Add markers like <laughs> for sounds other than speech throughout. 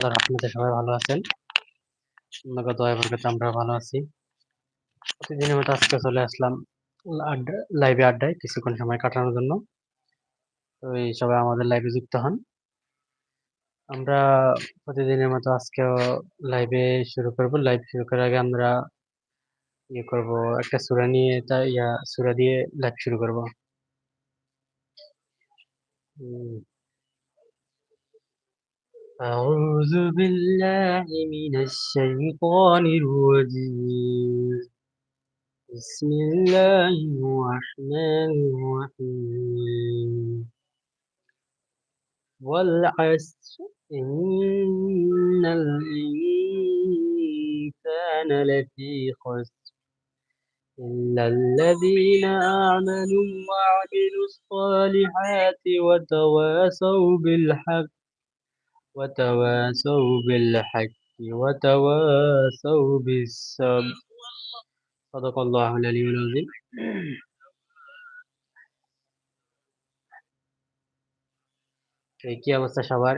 আপনাদের সবাই ভালো আছেন। আমরা ভালো আছি। প্রতিদিনের মতো আজকে চলে আসলাম লাইভে আড্ডায় কিছুক্ষণ সময় কাটানোর জন্য। তো এই সবাই আমাদের লাইভে যুক্ত হন। আমরা প্রতিদিনের মতো আজকেও লাইভে শুরু করব। লাইভ শুরু করার আগে আমরা ইয়ে করব, একটা সূরা নিয়ে তা, ইয়া, সূরা দিয়ে লাইভ শুরু করব। أعوذ بالله من الشيطان الرجيم. بسم الله الرحمن الرحيم. والعصر إن الإنسان لفي خسر. إلا الذين آمنوا وعملوا الصالحات وتواصوا بالحق. وتواصوا بالحق وتواصوا بالصبر صدق الله العلي العظيم এই কি অবস্থা সবার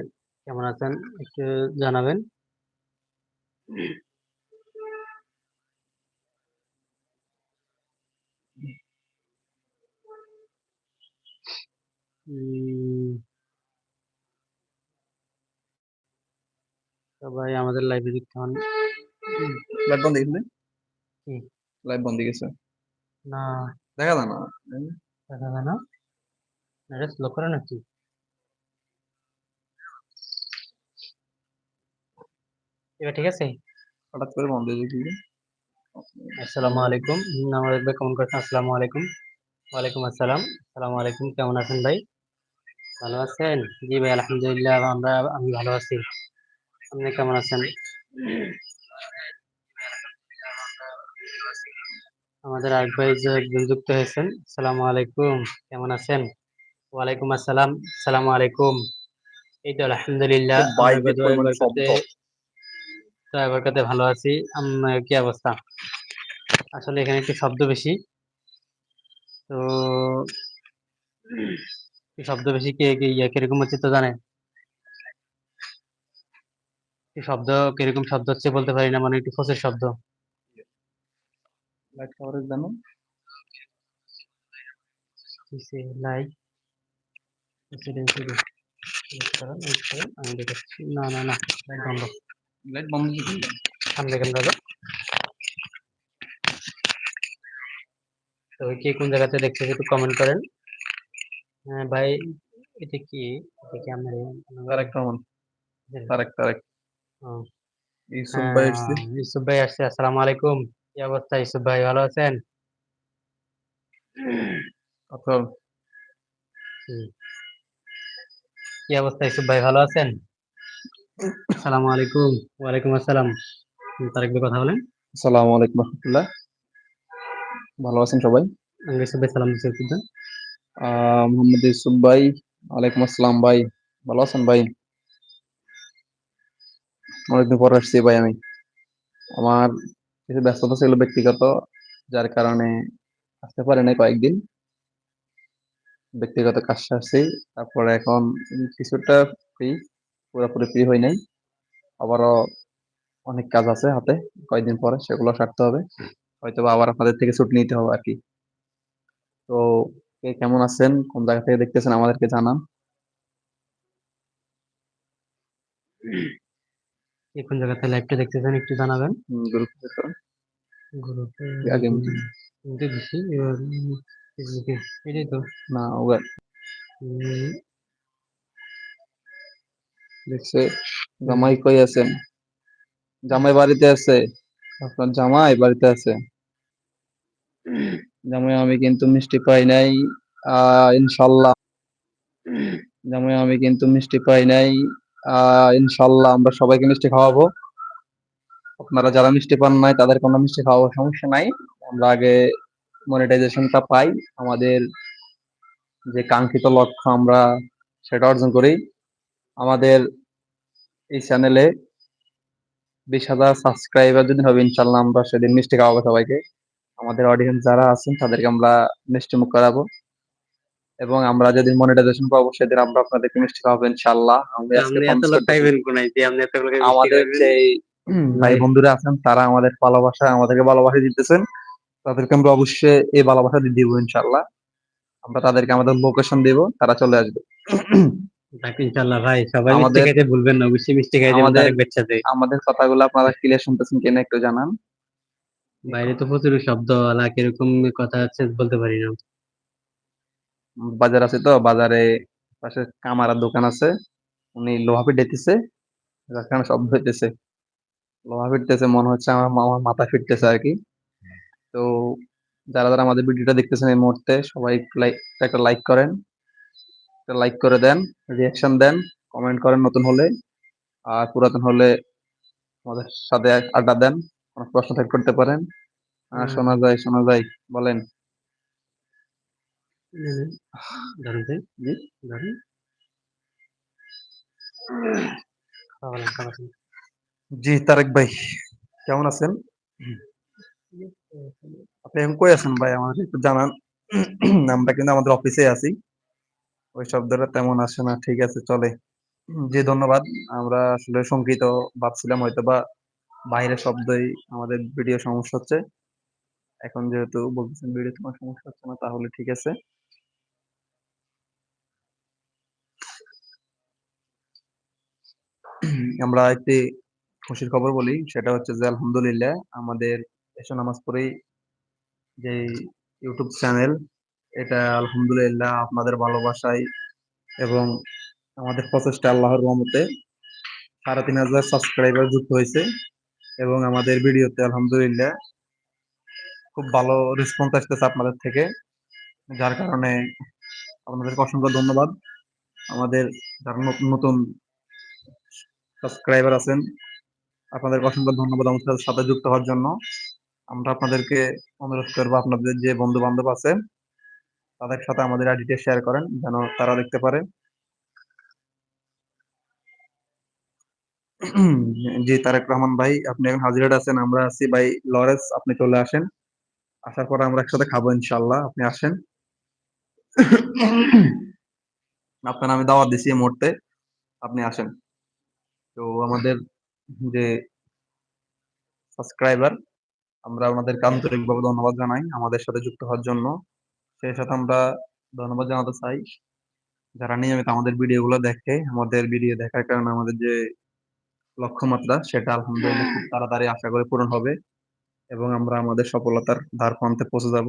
কেমন আছেন একটু জানাবেন উম, সবাই আমাদের লাইভে যুক্ত হন লাইভ বন্ধ গেছে? কি? লাইভ বন্ধ গেছে। না। দেখা যায় না। দেখা যায় না? এটা স্লো করে নাকি? এবার ঠিক আছে? হঠাৎ করে বন্ধ হয়ে যায় আসসালামু আলাইকুম। আমার ভাই কেমন করছেন আসসালামু আলাইকুম। ওয়ালাইকুম আসসালাম। আসসালামু আলাইকুম কেমন আছেন ভাই? ভালো আছেন? জি ভাই আলহামদুলিল্লাহ আমরা আমি ভালো আছি। আপনি কেমন আছেন? আমাদের আরেক ভাই যুক্ত হয়েছেন আসসালামু আলাইকুম কেমন আছেন? ওয়ালাইকুম আসসালাম সালাম আলাইকুম। এই তো আলহামদুলিল্লাহ। বরকতে ভালো আছি। কি অবস্থা? আসলে এখানে একটু শব্দ বেশি। তো শব্দ বেশি কে কে ইয়া কীরকম হচ্ছে তো জানেন? শব্দ কীরকম শব্দ হচ্ছে বলতে পারি না মানে একটু ফসের শব্দ। লাইট কভারেজ জানো কিসে লাইক আমি দেখাচ্ছি। না না না লাইট বন্ধ। লাইট বন্ধ কি? সামনে দেখেন দাদা তো কে কোন জায়গাতে দেখছে একটু কমেন্ট করেন। হ্যাঁ ভাই এটা কি? এটা কি আপনার তারেক রহমান। তারেক তারেক। ও, ইউসুফ ভাই হ্যাঁ, আসছে ইউসুফ ভাই আসছে আসসালামু আলাইকুম কি অবস্থা ইউসুফ ভাই ভালো আছেন আচ্ছা হুম। কি অবস্থা ইউসুফ ভাই ভালো আছেন আসসালামু আলাইকুম ওয়ালাইকুম আসসালাম হুম, তারেক ভাই কথা বলেন আসসালামু আলাইকুম রহমতুল্লাহ ভালো আছেন সবাই আমি ইউসুফ ভাই সালাম দিচ্ছি একটু দেন। আহ মোহাম্মদ ইউসুফ ভাই ওয়ালাইকুম আসসালাম ভাই ভালো আছেন ভাই অনেকদিন পর আসছি ভাই আমি। আমার কিছু ব্যস্ততা ছিল ব্যক্তিগত, যার কারণে আসতে পারি নাই কয়েকদিন। ব্যক্তিগত কাজ সারছি, তারপরে এখন কিছুটা ফ্রি পুরোপুরি ফ্রি হই নাই। আবারও অনেক কাজ আছে হাতে, কয়েকদিন পরে সেগুলো সারতে হবে। হয়তো আবার আপনাদের থেকে ছুটি নিতে হবে আর কি তো কে কেমন আছেন, কোন জায়গা থেকে দেখতেছেন আমাদেরকে জানান। <clears throat> কোন জায়গাতে লাইভটা দেখতেছেন একটু জানাবেন। গ্রুপে গ্রুপে আগে দিছি। এবার ফেসবুকে এটাই তো। না উম, দেখছে জামাই কই আছেন? জামাই বাড়িতে আছে। আপনার জামাই বাড়িতে আছে? জামাই আমি কিন্তু মিষ্টি পাই নাই। আহ ইনশাল্লাহ। জামাই আমি কিন্তু মিষ্টি পাই নাই। ইনশাল্লাহ আমরা সবাইকে মিষ্টি খাওয়াবো। আপনারা যারা মিষ্টি পান নাই, তাদের কোনো মিষ্টি খাওয়াবো সমস্যা নাই। আমরা আগে মনিটাইজেশনটা পাই। আমাদের যে কাঙ্ক্ষিত লক্ষ্য আমরা সেটা অর্জন করি। আমাদের এই চ্যানেলে বিশ হাজার সাবস্ক্রাইবার যদি হবে ইনশাল্লাহ আমরা সেদিন মিষ্টি খাওয়াবো সবাইকে। আমাদের অডিয়েন্স যারা আছেন, তাদেরকে আমরা মিষ্টি মুখ করাবো। এবং আমরা যেদিন মনিটাইজেশন পাবো সেদিন আমরা আপনাদেরকে মিষ্টি খাওয়াবো ইনশাআল্লাহ। আমি আজকে আপনি এত promise লোক করতেছি। পাইবেন কোনায় যে আপনি এত লোকের আমাদের যে ভাই বন্ধুরা আছেন তারা আমাদের ভালোবাসা আমাদেরকে ভালোবাসা দিতেছেন। তাদেরকে আমরা অবশ্যই এই ভালোবাসা দিয়ে দিব ইনশাআল্লাহ। আমরা তাদেরকে আমাদের লোকেশন দেব তারা চলে আসবে। যাক ইনশাআল্লাহ ভাই সবাই মিষ্টি আমাদের- ভুলবেন না অবশ্যই মিষ্টি খাই আমাদের- তারেক আমাদের কথাগুলো আপনারা ক্লিয়ার শুনতেছেন কিনা একটু জানান। বাইরে তো প্রচুর শব্দ আলা কীরকম কথা আছে বলতে পারি না। বাজার আছে তো বাজারে পাশে কামারার দোকান আছে। উনি লোহা পিটাইতেছে যার কারণে শব্দ হইতেছে। লোহা ফিরতেছে মনে হচ্ছে আমার মামার মাথা ফিরতেছে আর কি। তো যারা যারা আমাদের ভিডিওটা দেখতেছেন এই মুহূর্তে সবাই লাইক একটা লাইক করেন। একটা লাইক করে দেন রিয়াকশন দেন কমেন্ট করেন নতুন হলে। আর পুরাতন হলে আমাদের সাথে আড্ডা দেন কোনো প্রশ্ন থাকলে করতে পারেন। শোনা যায় শোনা যায় বলেন। জি তারেক ভাই কেমন আছেন আপনি এখন কই আছেন ভাই আমাদের একটু জানান আমরা কিন্তু আমাদের অফিসে আছি ওই শব্দটা তেমন আসে না ঠিক আছে চলে জি ধন্যবাদ আমরা আসলে শঙ্কিত ভাবছিলাম হয়তো বা বাইরের শব্দই আমাদের ভিডিও সমস্যা হচ্ছে। এখন যেহেতু বলতেছেন ভিডিও তোমার সমস্যা হচ্ছে না, তাহলে ঠিক আছে। আমরা একটি খুশির খবর বলি, সেটা হচ্ছে যে আলহামদুলিল্লাহ আমাদের এসো নামাজ পড়েই যে ইউটিউব চ্যানেল, এটা আলহামদুলিল্লাহ আপনাদের ভালোবাসায় এবং আমাদের প্রচেষ্টা আল্লাহর রহমতে সাড়ে তিন হাজার সাবস্ক্রাইবার যুক্ত হয়েছে এবং আমাদের ভিডিওতে আলহামদুলিল্লাহ খুব ভালো রেসপন্স আসতেছে আপনাদের থেকে, যার কারণে আপনাদেরকে অসংখ্য ধন্যবাদ। আমাদের যারা নতুন নতুন সাবস্ক্রাইবার আছেন, আপনাদের অসংখ্য ধন্যবাদ আমাদের সাথে যুক্ত হওয়ার জন্য। আমরা আপনাদেরকে অনুরোধ করব আপনাদের যে বন্ধু বান্ধব আছে, তাদের সাথে আমাদের আইডিটা শেয়ার করেন, যেন তারা দেখতে পারে। <clears throat> জি, তারেক রহমান ভাই, আপনি এখন হাজিরাট আছেন, আমরা আছি ভাই লরেন্স, আপনি চলে আসেন। আসার পরে আমরা একসাথে খাব ইনশাল্লাহ আপনি আসেন। <clears throat> আপনার আমি দাওয়াত দিছি এই মুহূর্তে, আপনি আসেন। তো আমাদের যে সাবস্ক্রাইবার আমরা ওনাদেরকে আন্তরিকভাবে ধন্যবাদ জানাই আমাদের সাথে যুক্ত হওয়ার জন্য। সেই সাথে আমরা ধন্যবাদ জানাতে চাই যারা নিয়মিত আমাদের ভিডিওগুলো দেখে, আমাদের ভিডিও দেখার কারণে আমাদের যে লক্ষ্যমাত্রা, সেটা আলহামদুলিল্লাহ খুব তাড়াতাড়ি আশা করে পূরণ হবে এবং আমরা আমাদের সফলতার দ্বার প্রান্তে পৌঁছে যাব।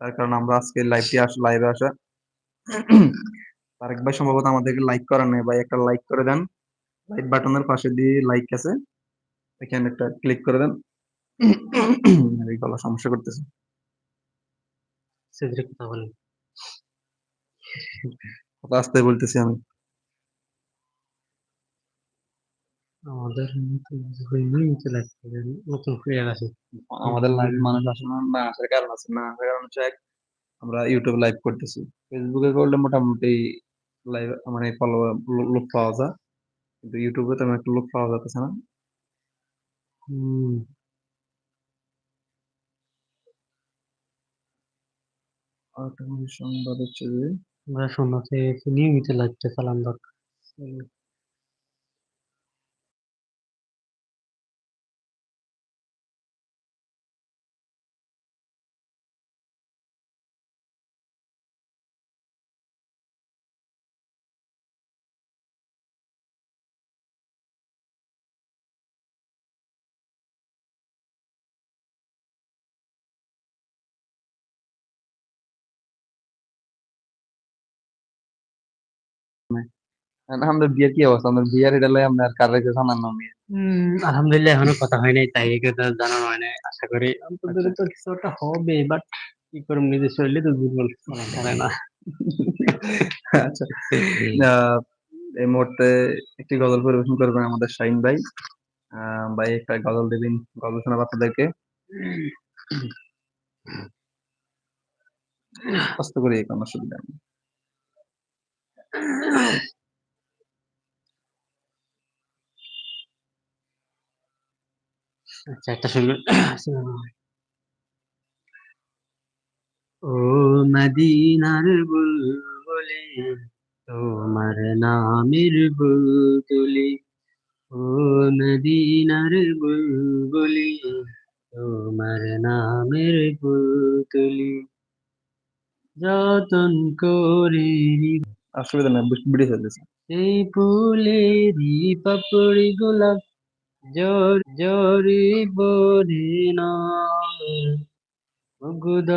তার কারণে আমরা আজকে লাইভটি আস লাইভে আসা তারেক ভাই সম্ভবত আমাদেরকে লাইক করার নেই। ভাই একটা লাইক করে দেন। লাইক বাটনের পাশে দিয়ে লাইক আছে। এখানে একটা ক্লিক করে দেন। <coughs> এই গলা সমস্যা করতেছে। কথা বলেন। কথা আসতে বলতেছি আমি। আমাদের নতুন প্লেয়ার আছে আমাদের লাইভ মানুষ আসে না না আসার কারণ আছে। না আসার কারণ হচ্ছে আমরা ইউটিউব লাইভ করতেছি। ফেসবুকে করলে মোটামুটি লাইভ মানে ফলো লোক পাওয়া যায়। কিন্তু ইউটিউবে তেমন একটা লোক পাওয়া যাচ্ছে না। সংবাদ হচ্ছে যে আমরা শোনাতে নিয়মিত লাগতে চালান দরকার। আমাদের বিয়ের কি অবস্থা? আমাদের বিয়ের এটা লই আপনার কার রেখে জানান না আমি আলহামদুলিল্লাহ এখনও কথা হয় নাই তাই একে তো জানানো হয় নাই আশা করি অন্তত তো কিছু একটা হবে বাট কি করব নিজের শরীরে তো দুর্বল বলা যায় না। আচ্ছা আহ, এই মুহূর্তে একটি গজল পরিবেশন করবেন আমাদের শাহিন ভাই। আহ, ভাই একটা গজল দেবেন গজল শোনাব আপনাদেরকে। কষ্ট করে কোনো অসুবিধা নেই। আচ্ছা একটা শুরু ও মদিনার বুলবুলি তোমার নামের বুলবুলি ও মদিনার বুলবুলি তোমার নামের বুলবুলি যতন করে অসুবিধা নেই ভিডিও চলতেছে সেই ফুলেরই পাপড়ি গোলাপ জর জরি বরে না মুগ্ধ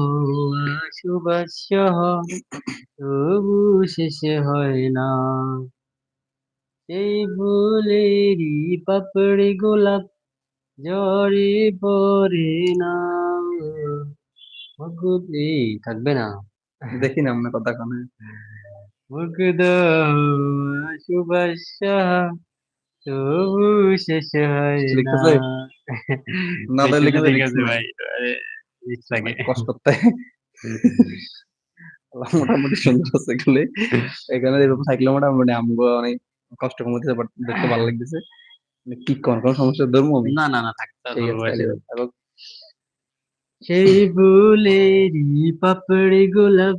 হওয়া সুবাস তবু শেষ হয় না। সেই ফুলেরই পাপড়ি গোলাপ জরে পরে না। এই থাকবে না। দেখি না আপনার কথা কানে। মুগ্ধ সুবাস তবু শেষ হয় <laughs> না। ভাই কষ্ট মোটামুটি সুন্দর আছে এগুলি এখানে এরকম থাকলে মোটামুটি আমগো অনেক কষ্ট কমতে দেখতে ভালো লাগতেছে। মানে কি কোন কোন সমস্যা ধরবো আমি না না না। সেই পাপড়ি গোলাপ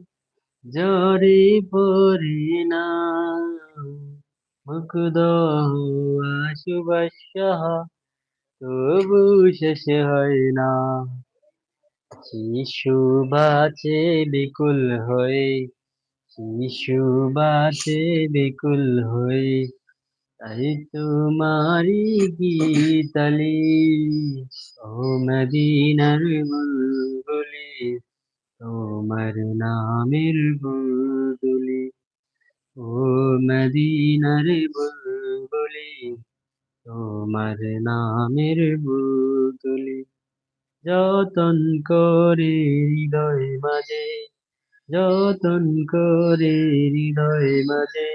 জরে পরে না। হওয়া সুবাস তবু শেষ হয় না। শিশু বাঁচে বিকুল হয়ে, শিশু বাঁচে বিকুল হয়ে, তাই তোমারি গীতালি। ও মদিনার বুলবুলি তোমার নামের ও মদিনার বুলবুলি তোমার নামের বুলবুলি যতন করে হৃদয় মাঝে, যতন করে হৃদয় মাঝে,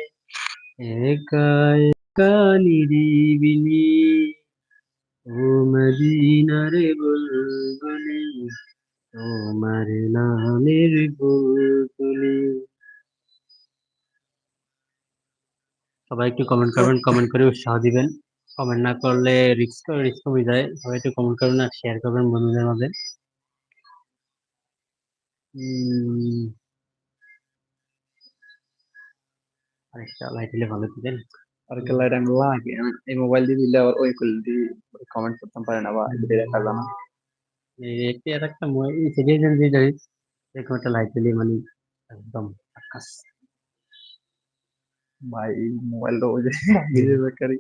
একা একা নিরিবিলি। ও মদিনার বুলবুলি তোমার নামের বুলবুলি সবাই একটু কমেন্ট করবেন কমেন্ট করে উৎসাহ দিবেন। কমেন্ট না করলে রিস্ক রিস্ক কমে যায়। সবাই একটু কমেন্ট করবেন আর শেয়ার করবেন বন্ধুদের মাঝে। আরেকটা লাইট দিলে ভালো দিতেন আর কে লাইট আমি লাগে। এই মোবাইল দিয়ে দিলে আবার ওই করলে দিয়ে কমেন্ট করতে পারে না বা ভিডিও দেখা যায় না। এই একটি আর একটা সিরিয়াল দিয়ে যাই এরকম একটা লাইট দিলে মানে একদম আকাশ। ভাই মোবাইলটা ওই যে লাগিয়ে বেকারি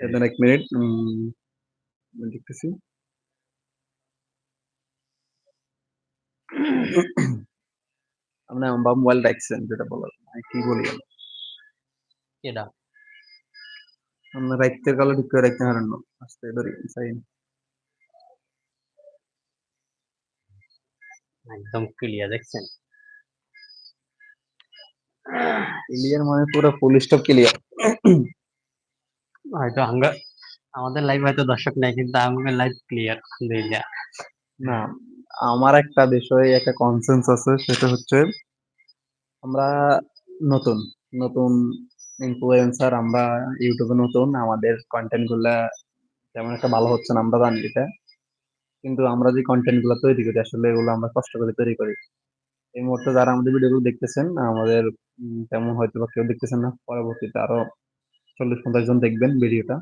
এখন এক মিনিট দেখতেছি আমার মোবাইল রাখছেন যেটা বলার কি বলি আমি? এটা আপনার রাখতে গেলে ঠিক করে রাখতে পারেন না আস্তে ধরি সাইন একদম ক্লিয়ার দেখছেন ক্লিয়ার মানে পুরো ফুল স্টপ ক্লিয়ার হয়তো আমরা আমাদের লাইভ হয়তো দর্শক নাই কিন্তু আমাদের লাইভ ক্লিয়ার আলহামদুলিল্লাহ। না আমার একটা বিষয়ে একটা কনসেন্স আছে সেটা হচ্ছে আমরা নতুন নতুন ইনফ্লুয়েন্সার আমরা ইউটিউবে নতুন আমাদের কন্টেন্টগুলা তেমন একটা ভালো হচ্ছে না আমরা জানি এটা। কিন্তু আমরা যে কন্টেন্টগুলো তৈরি করি আসলে এগুলো আমরা কষ্ট করে তৈরি করি। এই মুহূর্তে যারা আমাদের ভিডিওগুলো দেখতেছেন আমাদের তেমন হয়তো বা কেউ দেখতেছেন না পরবর্তীতে আরও চল্লিশ পঞ্চাশ জন দেখবেন ভিডিওটা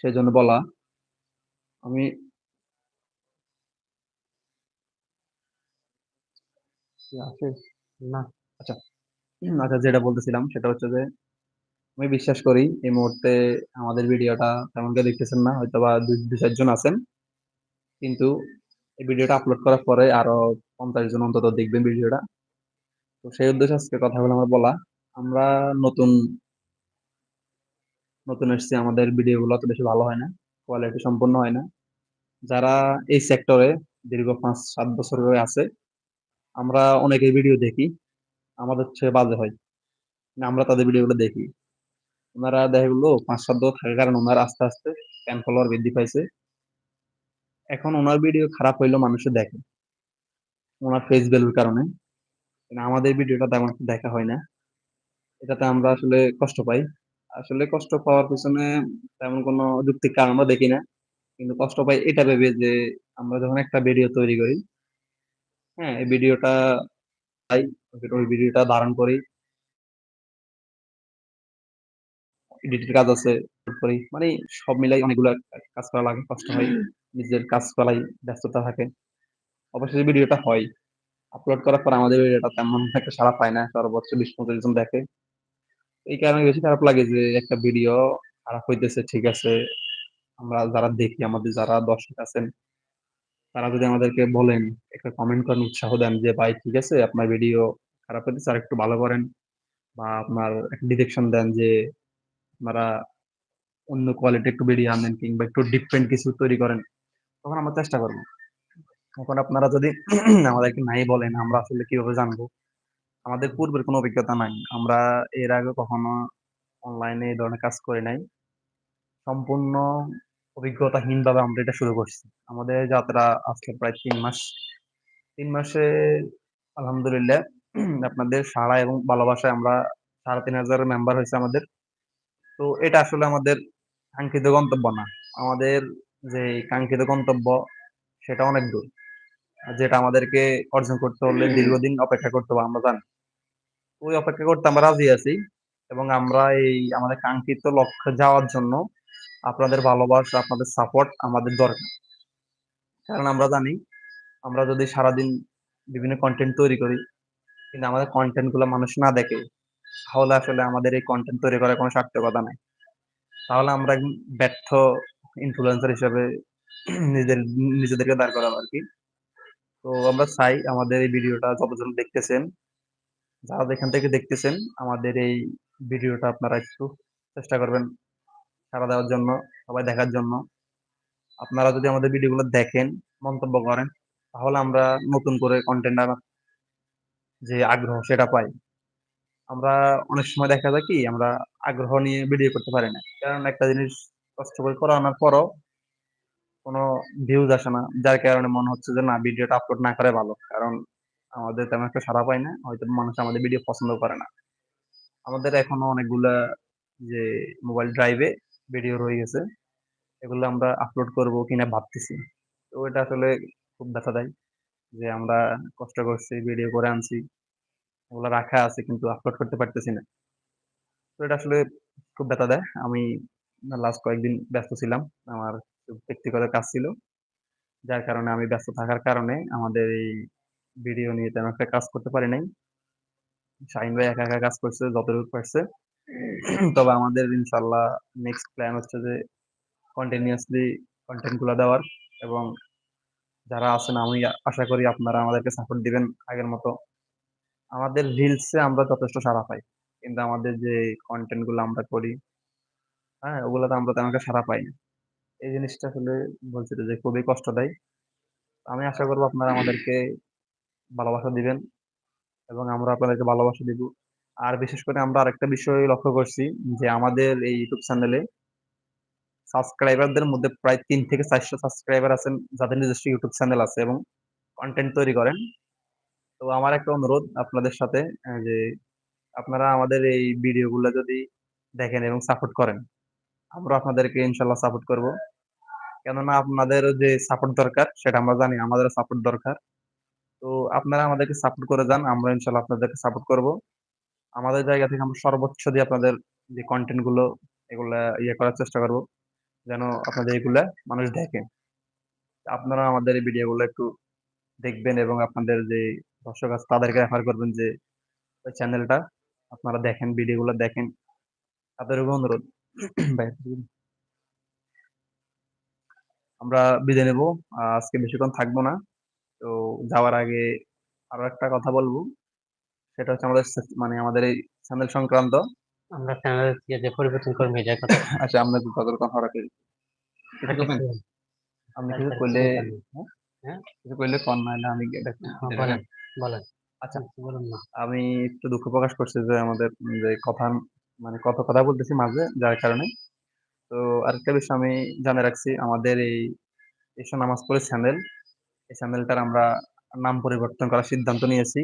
সেই জন্য বলা আমি না। হুম, আচ্ছা যেটা বলতেছিলাম সেটা হচ্ছে যে আমি বিশ্বাস করি এই মুহূর্তে আমাদের ভিডিওটা তেমন কেউ দেখতেছেন না হয়তো বা দুই চারজন আছেন। কিন্তু ভিডিওটা আপলোড করার পরে আরও পঞ্চাশ জন অন্তত দেখবেন ভিডিওটা। তো সেই উদ্দেশ্যে আজকে কথাগুলো আমার বলা, আমরা নতুন নতুন এসেছি, আমাদের ভিডিওগুলো অত বেশি ভালো হয় না কোয়ালিটি সম্পন্ন হয় না। যারা এই সেক্টরে দীর্ঘ পাঁচ, সাত বছর ধরে আছে, আমরা অনেকের ভিডিও দেখি, আমাদের চেয়ে বাজে হয়। আমরা তাদের ভিডিওগুলো দেখি। ওনারা দেখা গেলো, পাঁচ, সাত বছর থাকার কারণে ওনারা আস্তে আস্তে ফ্যান ফলোয়ার বৃদ্ধি পাইছে। এখন ওনার ভিডিও খারাপ হইলেও মানুষে দেখে ওনার ফেস ভ্যালুর কারণে আমাদের ভিডিওটা তেমন দেখা হয় না এটাতে আমরা আসলে কষ্ট পাই আসলে কষ্ট পাওয়ার পিছনে তেমন কোনো যুক্তির কারণ আমরা দেখি না কিন্তু কষ্ট পাই এটা ভেবে যে আমরা যখন একটা ভিডিও তৈরি করি হ্যাঁ, এই ভিডিওটা তাই ওই ভিডিওটা ধারণ করি। এডিটের কাজ আছে, করি। মানে সব মিলাই অনেকগুলা কাজ করা লাগে, কষ্ট হয়। নিজের কাজ করাই ব্যস্ততা থাকে। অবশেষে ভিডিওটা হয়। আপলোড করার পর আমাদের ভিডিওটা তেমন একটা সাড়া পায় না। সর্বোচ্চ ২০-২৫ জন দেখে। এই কারণে বেশি খারাপ লাগে যে একটা ভিডিও খারাপ হইতেছে ঠিক আছে। আমরা যারা দেখি আমাদের যারা দর্শক আছেন তারা যদি আমাদেরকে বলেন, একটা কমেন্ট করেন, উৎসাহ দেন যে, "ভাই ঠিক আছে আপনার ভিডিও খারাপ হইতেছে আরেকটু ভালো করেন।" বা আপনার একটা ডিরেকশন দেন যে আপনারা অন্য কোয়ালিটি একটু ভিডিও আনেন কিংবা একটু ডিফারেন্ট কিছু তৈরি করেন। তখন আমরা চেষ্টা করব এখন আপনারা যদি <clears throat> আমাদেরকে নাই বলেন আমরা আসলে কীভাবে জানব? আমাদের পূর্বের কোনো অভিজ্ঞতা নাই। আমরা এর আগে কখনো অনলাইনে এই ধরনের কাজ করি নাই। সম্পূর্ণ অভিজ্ঞতাহীনভাবে আমরা এটা শুরু করছি। আমাদের যাত্রা আজকে প্রায় তিন মাস। তিন মাসে আলহামদুলিল্লাহ <clears throat> আপনাদের সাড়া এবং ভালোবাসায় আমরা ৩,৫০০ মেম্বার হয়েছে আমাদের। তো এটা আসলে আমাদের কাঙ্ক্ষিত গন্তব্য না। আমাদের যে কাঙ্ক্ষিত গন্তব্য সেটা অনেক দূর। যেটা আমাদেরকে অর্জন করতে হলে দীর্ঘদিন অপেক্ষা করতে হবে আমরা জানি। ওই অপেক্ষা করতে আমরা রাজি আছি এবং আমরা এই আমাদের কাঙ্ক্ষিত লক্ষ্যে যাওয়ার জন্য আপনাদের ভালোবাসা, আপনাদের সাপোর্ট আমাদের দরকার। কারণ আমরা জানি আমরা যদি সারাদিন বিভিন্ন কন্টেন্ট তৈরি করি, কিন্তু আমাদের কন্টেন্টগুলো মানুষ না দেখে, তাহলে আসলে আমাদের এই কন্টেন্ট তৈরি করার কোনো সার্থকতা নাই। তাহলে আমরা ব্যর্থ ইনফ্লুয়েন্সার হিসাবে নিজেদের নিজেদেরকে দাঁড় করাবো আরকি। তো আমরা চাই আমাদের এই ভিডিওটা যতজন দেখতেছেন, যারা এখান থেকে দেখতেছেন আমাদের এই ভিডিওটা আপনারা একটু চেষ্টা করবেন সাড়া দেওয়ার জন্য, সবাই দেখার জন্য। আপনারা যদি আমাদের ভিডিওগুলো দেখেন, মন্তব্য করেন, তাহলে আমরা নতুন করে কনটেন্ট আনার যে আগ্রহ সেটা পাই। আমরা অনেক সময় দেখা যায় কি আমরা আগ্রহ নিয়ে ভিডিও করতে পারি না। কারণ একটা জিনিস কষ্ট করে আনার পরও কোনো ভিউজ আসে না। যার কারণে মনে হচ্ছে যে না ভিডিওটা আপলোড না করাই ভালো। কারণ আমাদের তেমন একটা সাড়া পায় না। হয়তো মানুষ আমাদের ভিডিও পছন্দ করে না। আমাদের এখনও অনেকগুলা যে মোবাইল ড্রাইভে ভিডিও রয়ে গেছে। এগুলো আমরা আপলোড করব কিনা ভাবতেছি। তো এটা আসলে খুব ব্যথা দেয়। যে আমরা কষ্ট করছি, ভিডিও করে আনছি। ওগুলো রাখা আছে কিন্তু আপলোড করতে পারতেছি না। তো এটা আসলে খুব ব্যথা দেয়। আমি লাস্ট কয়েকদিন ব্যস্ত ছিলাম। আমার ব্যক্তিগত কাজ ছিল। যার কারণে আমি ব্যস্ত থাকার কারণে আমাদের এই ভিডিও নিয়ে তেমন একটা কাজ করতে পারি নাই। শাহিন ভাই একা, একা কাজ করছে যতটুকু পারছে। তবে আমাদের ইনশাল্লাহ নেক্সট প্ল্যান হচ্ছে যে কন্টিনিউয়াসলি কনটেন্টগুলা দেওয়ার এবং যারা আছেন আমি আশা করি আপনারা আমাদেরকে সাপোর্ট দিবেন আগের মতো। আমাদের রিলসে আমরা যথেষ্ট সাড়া পাই। কিন্তু আমাদের যে কনটেন্টগুলো আমরা করি, হ্যাঁ? ওগুলাতে আমরা তেমন একটা সাড়া পাই না। এই জিনিসটা আসলে বলতে যে খুবই কষ্ট দেয়। আমি আশা করব আপনারা আমাদেরকে ভালোবাসা দিবেন এবং আমরা আপনাদেরকে ভালোবাসা দিব। আর বিশেষ করে আমরা আরেকটা বিষয় লক্ষ্য করছি যে আমাদের এই ইউটিউব চ্যানেলে সাবস্ক্রাইবারদের মধ্যে প্রায় তিন থেকে ৪০০ সাবস্ক্রাইবার আছেন যাদের নিজস্ব ইউটিউব চ্যানেল আছে এবং কন্টেন্ট তৈরি করেন। তো আমার একটা অনুরোধ আপনাদের সাথে যে আপনারা আমাদের এই ভিডিওগুলা যদি দেখেন এবং সাপোর্ট করেন, আমরা আপনাদেরকে ইনশাআল্লাহ সাপোর্ট করব। কেননা আপনাদেরও যে সাপোর্ট দরকার সেটা আমরা জানি আমাদেরও সাপোর্ট দরকার। তো আপনারা আমাদেরকে সাপোর্ট করে যান। আমরা ইনশাআল্লাহ আপনাদেরকে সাপোর্ট করব। আমাদের জায়গা থেকে আমরা সর্বোচ্চ দিয়ে আপনাদের যে কনটেন্টগুলো এগুলা ইয়ে করার চেষ্টা করব। যেন আপনাদের এগুলা মানুষ দেখে। আপনারা আমাদের এই ভিডিওগুলো একটু দেখবেন এবং আপনাদের যে দর্শক আছে তাদেরকে রেফার করবেন যে ওই চ্যানেলটা আপনারা দেখেন, ভিডিওগুলো দেখেন। তাদেরও অনুরোধ। <clears throat> আমরা বিদায় নেব। আজকে বেশিক্ষণ থাকব না। তো যাওয়ার আগে আরও একটা কথা বলব সেটা হচ্ছে আমাদের মানে আমাদের এই চ্যানেল সংক্রান্ত। আমরা চ্যানেল যে পরিবর্তন করব এটার কথা। <laughs> আচ্ছা আমরা একটু ততক্ষণ কথা রাখি। আপনি কিছু আচ্ছা, কইলে হ্যাঁ? হ্যাঁ? কিছু কইলে কন নাহলে আমি হ্যাঁ, বলেন, বলেন। আচ্ছা বলুন না। আমি একটু দুঃখ প্রকাশ করছি যে আমাদের যে কথা মানে কত কথা বলতেছি মাঝে যার কারণে। তো আরেকটা বিষয় আমি জানিয়ে রাখছি আমাদের এই এশা নামাজ পড়ে চ্যানেল, এই চ্যানেলটার আমরা নাম পরিবর্তন করার সিদ্ধান্ত নিয়েছি।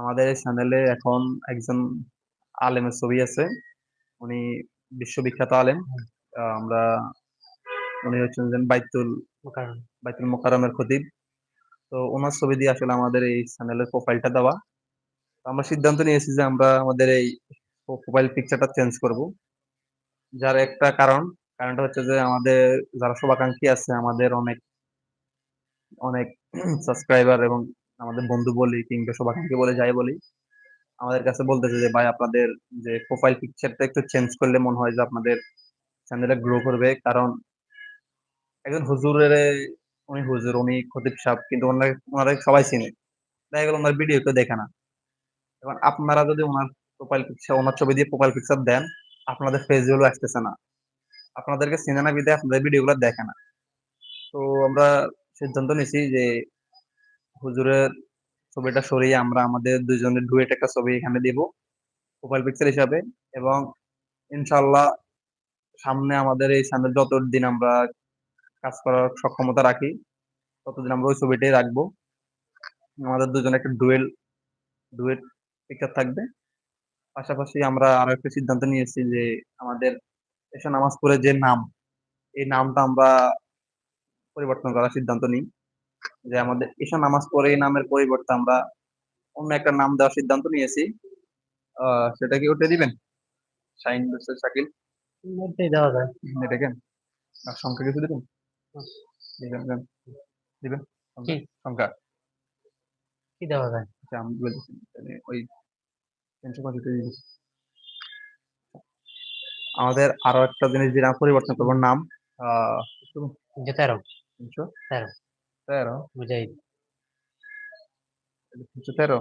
আমাদের এই চ্যানেলে এখন একজন আলেমের ছবি আছে। উনি বিশ্ববিখ্যাত আলেম। আমরা উনি হচ্ছেন যে বাইতুল বাইতুল মোকারমের খতিব। তো ওনার ছবি দিয়ে আসলে আমাদের এই চ্যানেলের প্রোফাইলটা দেওয়া তো আমরা সিদ্ধান্ত নিয়েছি যে আমরা আমাদের এই প্রোফাইল পিকচারটা চেঞ্জ করব। যার একটা কারণ, কারণটা হচ্ছে যে আমাদের যারা শুভাকাঙ্ক্ষী আছে, আমাদের অনেক অনেক সাবস্ক্রাইবার এবং আমাদের বন্ধু বলি কিংবা শুভাকাঙ্ক্ষী বলে, যাই বলি, আমাদের কাছে বলতেছে যে, ভাই, আপনাদের যে প্রোফাইল পিকচারটা একটু চেঞ্জ করলে মনে হয় যে আপনাদের চ্যানেলটা গ্রো করবে। কারণ একজন হুজুরের, উনি হুজুর, উনি খতিব সাহেব, কিন্তু ওনার ওনারা সবাই চিনে। দেখা গেল ওনার ভিডিও কেউ দেখে না। এখন আপনারা যদি ওনার প্রোফাইল পিকচার ওনার ছবি দিয়ে প্রোফাইল পিকচার দেন, আপনাদের ফেস আসতেছে না। আপনাদেরকে না বিদে আপনাদের ভিডিও গুলো দেখে না। তো আমরা সিদ্ধান্ত নিছি যে, হুজুরের ছবিটা সরিয়ে আমরা আমাদের দুজনের ডুয়েট একটা ছবি এখানে দিব প্রোফাইল পিকচার হিসাবে। এবং ইনশাল্লাহ সামনে আমাদের এই চ্যানেল যতদিন আমরা কাজ করার সক্ষমতা রাখি, ততদিন আমরা ওই ছবিটাই রাখব। আমাদের দুজনে একটা ডুয়েল ডুয়েট পিকচার থাকবে। পাশাপাশি আমরা আরও একটা সিদ্ধান্ত নিয়েছি যে আমাদের এসে নামাজ পড়ে যে নাম এই নামটা আমরা পরিবর্তন করার সিদ্ধান্ত নিই। যে আমাদের ঈশা নামাজ পড়ে এই নামের পরিবর্তে আমরা অন্য একটা নাম দেওয়ার সিদ্ধান্ত নিয়েছি। আহ সেটা কি ওটা দিবেন? ভার্সেস শাকিল? দেওয়া যায়। এটাকে সংখ্যা কিছু দিবেন? দিবেন দিবেন। সংখ্যা? কি? দেওয়া যায়? আচ্ছা আমি তাহলে ওই। আমাদের আরও একটা জিনিস যেটা পরিবর্তন করব নাম তেরো। তিনশো? তেরো। তেরো? মুজাহিদ তিনশো তেরো?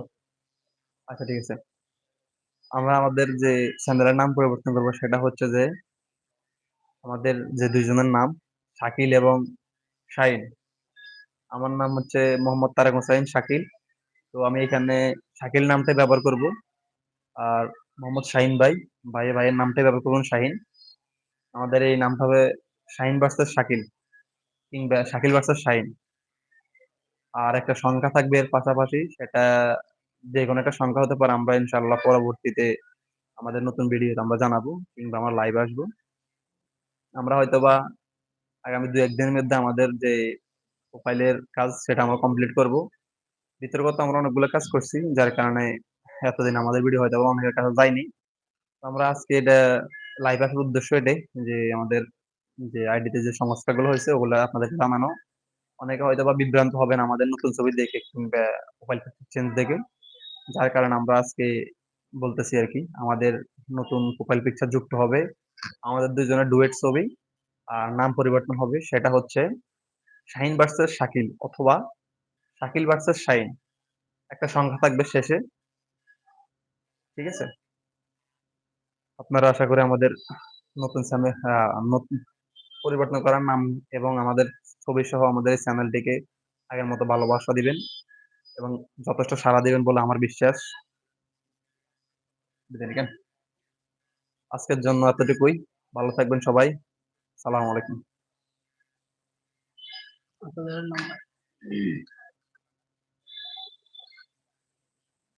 আচ্ছা ঠিক আছে। আমরা আমাদের যে চ্যানেলের নাম পরিবর্তন করব সেটা হচ্ছে যে আমাদের যে দুইজনের নাম শাকিল এবং শাহিন। আমার নাম হচ্ছে মোহাম্মদ তারেক হোসাইন শাকিল। তো আমি এখানে শাকিল নামটাই ব্যবহার করব। আর মোহাম্মদ শাহিন ভাই। ভাই ভাইয়ের নামটাই ব্যবহার করবেন শাহিন। আমাদের এই নামটা হবে শাহিন ভার্সেস শাকিল। কিংবা শাকিল ভার্সেস শাহিন। আর একটা সংখ্যা থাকবে এর পাশাপাশি, সেটা যে কোনো একটা সংখ্যা হতে পারে। আমরা ইনশাল্লাহ পরবর্তীতে আমাদের নতুন ভিডিওতে আমরা জানাব, কিংবা আমরা লাইভ আসব। আমরা হয়তোবা আগামী দু একদিনের মধ্যে আমাদের যে প্রোফাইলের কাজ, সেটা আমরা কমপ্লিট করব। ভিতরে কথা আমরা অনেকগুলো কাজ করছি, যার কারণে এতদিন আমাদের ভিডিও হয়তো অনেকের কাছে যায়নি। আমরা আজকে এটা লাইভ আসার উদ্দেশ্য এটাই যে আমাদের যে আইডিতে যে সমস্যাগুলো হয়েছে, ওগুলো আপনাদেরকে জানানো। অনেকে হয়তো বা বিভ্রান্ত হবেন আমাদের নতুন ছবি দেখে কিংবা প্রোফাইল চেঞ্জ দেখে। যার কারণে আমরা আজকে বলতেছি আর কি, আমাদের নতুন প্রোফাইল পিকচার যুক্ত হবে। আমাদের দুজনের ডুয়েট ছবি আর নাম পরিবর্তন হবে, সেটা হচ্ছে শাহিন ভার্সেস শাকিল অথবা শাকিল ভার্সেস শাহিন। একটা সংখ্যা থাকবে শেষে। ঠিক আছে? আপনারা আশা করি আমাদের নতুন চ্যানেল নতুন পরিবর্তন করার নাম এবং আমাদের ছবি সহ আমাদের এই চ্যানেলটিকে আগের মতো ভালোবাসা দিবেন এবং যথেষ্ট সাড়া দিবেন বলে আমার বিশ্বাস। বুঝলেন আজকের জন্য এতটুকুই। ভালো থাকবেন সবাই। সালাম আলাইকুম। আপনাদের নাম্বার